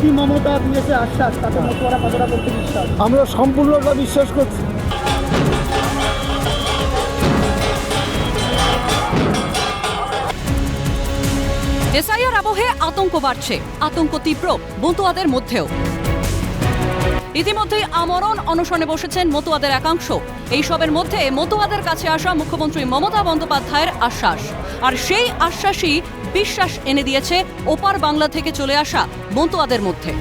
কি মমতা দিয়েছে আশ্বাস তাতে মতুয়ারা কতটা করতে বিশ্বাস? আমরা সম্পূর্ণটা বিশ্বাস করছি। এসআইআর আবহে আতঙ্ক বাড়ছে আতঙ্ক তীব্র বন্ধুয়াদের মধ্যেও। ইতিমধ্যেই আমরণ অনশনে বসেছেন মতুয়াদের একাংশ। এইসবের মধ্যে মতুয়াদের কাছে আসা মুখ্যমন্ত্রী মমতা বন্দ্যোপাধ্যায়ের আশ্বাস। আর সেই আশ্বাসই বিশ্বাস এনে দিয়েছে ওপার বাংলা থেকে চলে আসা মতুয়াদের মধ্যে।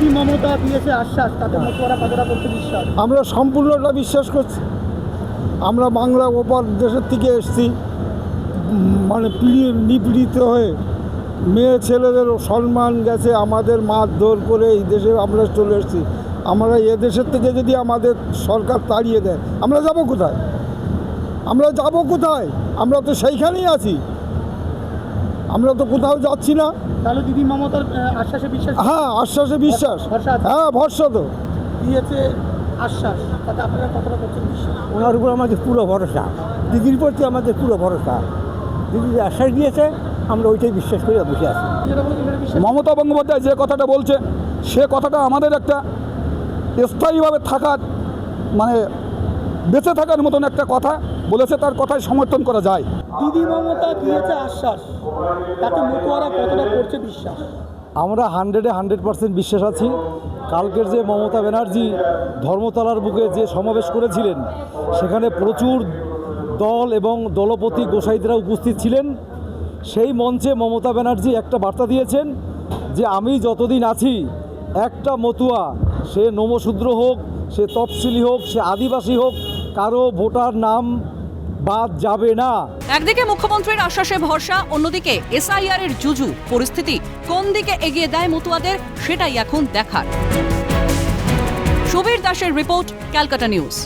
কি মমতা দিয়েছে আশ্বাস? তাতে মতুয়ারা কতটা করতে বিশ্বাস। আমরা সম্পূর্ণটা বিশ্বাস করছি। আমরা বাংলা ওপার দেশের থেকে এসছি। মানে পীড়ি- নিপীড়িত হয়ে মেয়ে ছেলেদেরও সম্মান গেছে। আমাদের মারধর করে এই দেশে আমরা চলে এসেছি। আমরা এদেশের থেকে যদি আমাদের সরকার তাড়িয়ে দেয় আমরা যাব কোথায়? আমরা যাব কোথায়? আমরা তো সেইখানেই আছি। আমরা তো কোথাও যাচ্ছি না। তাহলে দিদি মমতার আশ্বাসে বিশ্বাস? হ্যাঁ আশ্বাসে বিশ্বাস। হ্যাঁ ভরসা তো। দিয়েছে আশ্বাস। তাতে আপনারা কতটা করছেন ওনার উপর আমাদের পুরো ভরসা। দিদির প্রতি আমাদের পুরো ভরসা। দিদি যে আশ্বাস দিয়েছে আমরা ওইটাই বিশ্বাস করে বসে আছি। মমতা বন্দ্যোপাধ্যায় যে কথাটা বলছে সে কথাটা আমাদের একটা স্থায়ীভাবে থাকার মানে বেঁচে থাকার মতন একটা কথা বলেছে তার কথায় সমর্থন করা যায়। দিদি মমতা দিয়েছে আশ্বাস। তাতে মতুয়ারা কতটা করছে বিশ্বাস? আমরা হান্ড্রেডে হান্ড্রেড পার্সেন্ট বিশ্বাস আছি। কালকের যে মমতা ব্যানার্জি ধর্মতলার বুকে যে সমাবেশ করেছিলেন সেখানে প্রচুর দল এবং দলপতি গোসাইদরা উপস্থিত ছিলেন। সেই মঞ্চে মমতা ব্যানার্জি একটা বার্তা দিয়েছেন যে আমি যতদিন আছি একটা মতুয়া সে নমশূদ্র হোক, সে তফসিলি হোক, সে আদিবাসী হোক, কারও ভোটার নাম বাদ যাবে না। একদিকে মুখ্যমন্ত্রীর আশ্বাসে ভরসা, অন্যদিকে এসআইআর এর জুজু। পরিস্থিতি কোন দিকে এগিয়ে দেয় মতুয়াদের, সেটাই এখন দেখার। সুবীর দাসের রিপোর্ট, ক্যালকাটা নিউজ।